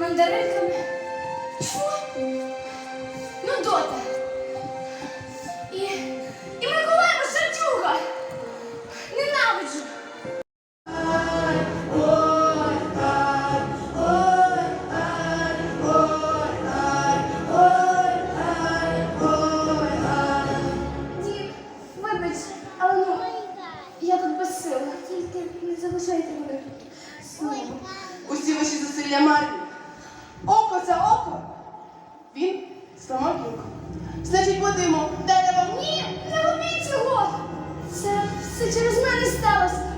мандаринками. Фу. Ну, дота. Вибач, але ну, я тут без сил. Тільки не залишайте мене тут. Усі ваші зусилля марні. Око за око. Він сломав руку. Значить, будемо дерево. Ні, не робіть цього! Це все через мене сталося.